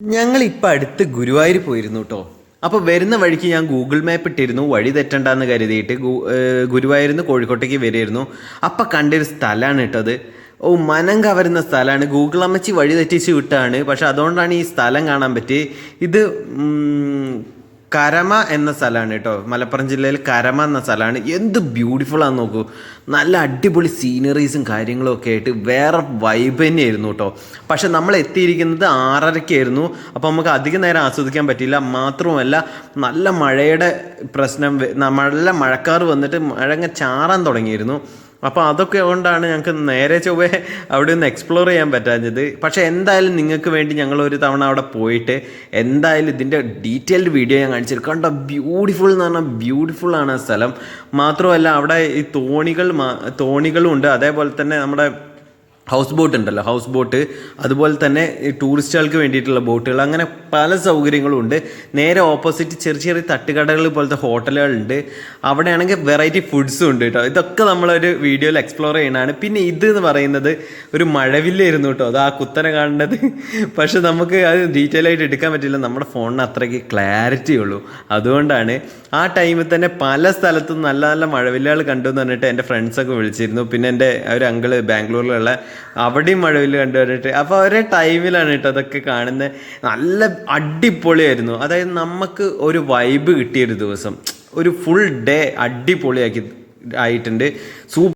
ഞങ്ങൾ ഇപ്പം അടുത്ത് ഗുരുവായൂർ പോയിരുന്നു കേട്ടോ അപ്പോൾ വരുന്ന വഴിക്ക് ഞാൻ ഗൂഗിൾ മാപ്പ് ഇട്ടിരുന്നു വഴി തെറ്റണ്ടെന്ന് കരുതിയിട്ട് ഗുരുവായൂരിൽ കോഴിക്കോട്ടേക്ക് വരുമായിരുന്നു അപ്പം കണ്ടൊരു സ്ഥലമാണ് ഇട്ടത് ഓ മനം കവരുന്ന സ്ഥലമാണ് ഗൂഗിൾ അമ്മച്ചി വഴി തെറ്റിച്ച് വിട്ടാണ്. പക്ഷെ അതുകൊണ്ടാണ് ഈ സ്ഥലം കാണാൻ പറ്റി ഇത് കരമ എന്ന സ്ഥലമാണ് കേട്ടോ. മലപ്പുറം ജില്ലയിൽ കരമ എന്ന സ്ഥലമാണ്. എന്ത് ബ്യൂട്ടിഫുൾ ആണെന്ന് നോക്കൂ. നല്ല അടിപൊളി സീനറീസും കാര്യങ്ങളും ഒക്കെ ആയിട്ട് വേറെ വൈബ് തന്നെയായിരുന്നു കേട്ടോ. പക്ഷെ നമ്മൾ എത്തിയിരിക്കുന്നത് ആറരയ്ക്കായിരുന്നു. അപ്പോൾ നമുക്ക് അധികം നേരം ആസ്വദിക്കാൻ പറ്റിയില്ല. മാത്രവുമല്ല നല്ല മഴയുടെ പ്രശ്നം നല്ല മഴക്കാർ വന്നിട്ട് മഴ അങ്ങ് ചാറാൻ തുടങ്ങിയിരുന്നു. അപ്പോൾ അതൊക്കെ കൊണ്ടാണ് ഞങ്ങൾക്ക് നേരെ ചൊവ്വേ അവിടെ ഒന്ന് എക്സ്പ്ലോർ ചെയ്യാൻ പറ്റാഞ്ഞത്. പക്ഷേ എന്തായാലും നിങ്ങൾക്ക് വേണ്ടി ഞങ്ങൾ ഒരു തവണ അവിടെ പോയിട്ട് എന്തായാലും ഇതിന്റെ ഡീറ്റെയിൽഡ് വീഡിയോ ഞാൻ കാണിച്ചു തരും. കണ്ടോ? ബ്യൂട്ടിഫുൾ എന്ന് പറഞ്ഞാൽ ബ്യൂട്ടിഫുൾ ആണ് ആ സ്ഥലം. മാത്രമല്ല അവിടെ ഈ തോണികൾ തോണികളും ഉണ്ട് അതേപോലെ തന്നെ നമ്മുടെ ഹൗസ് ബോട്ട് ഉണ്ടല്ലോ. ഹൗസ് ബോട്ട് അതുപോലെ തന്നെ ടൂറിസ്റ്റുകൾക്ക് വേണ്ടിയിട്ടുള്ള ബോട്ടുകൾ അങ്ങനെ പല സൗകര്യങ്ങളും ഉണ്ട്. നേരെ ഓപ്പോസിറ്റ് ചെറിയ ചെറിയ തട്ടുകടകൾ പോലത്തെ ഹോട്ടലുകളുണ്ട് അവിടെയാണെങ്കിൽ വെറൈറ്റി ഫുഡ്സും ഉണ്ട് കേട്ടോ. ഇതൊക്കെ നമ്മളൊരു വീഡിയോയിൽ എക്സ്പ്ലോർ ചെയ്യണതാണ് പിന്നെ ഇത് എന്ന് പറയുന്നത് ഒരു മഴവില്ലായിരുന്നു കേട്ടോ. അത് ആ കുത്തനെ കാണേണ്ടത്. പക്ഷെ നമുക്ക് അത് ഡീറ്റെയിൽ ആയിട്ട് എടുക്കാൻ പറ്റില്ല. നമ്മുടെ ഫോണിന് അത്രയ്ക്ക് ക്ലാരിറ്റി ഉള്ളൂ. അതുകൊണ്ടാണ് ആ ടൈമിൽ തന്നെ പല സ്ഥലത്തും നല്ല നല്ല മഴവില്ലുകൾ കണ്ടു എന്ന് പറഞ്ഞിട്ട് എന്റെ ഫ്രണ്ട്സൊക്കെ വിളിച്ചിരുന്നു. പിന്നെ എന്റെ ഒരു അങ്കിൾ ബാംഗ്ലൂരിലുള്ള അവിടെയും മഴവിൽ കണ്ടു പറഞ്ഞിട്ട് അപ്പോൾ ഒരേ ടൈമിലാണ് കേട്ടോ അതൊക്കെ കാണുന്നത് നല്ല അടിപൊളിയായിരുന്നു. അതായത് നമുക്ക് ഒരു വൈബ് കിട്ടിയൊരു ദിവസം. ഒരു ഫുൾ ഡേ അടിപൊളിയാക്കി ആയിട്ടുണ്ട്. സൂപ്പർ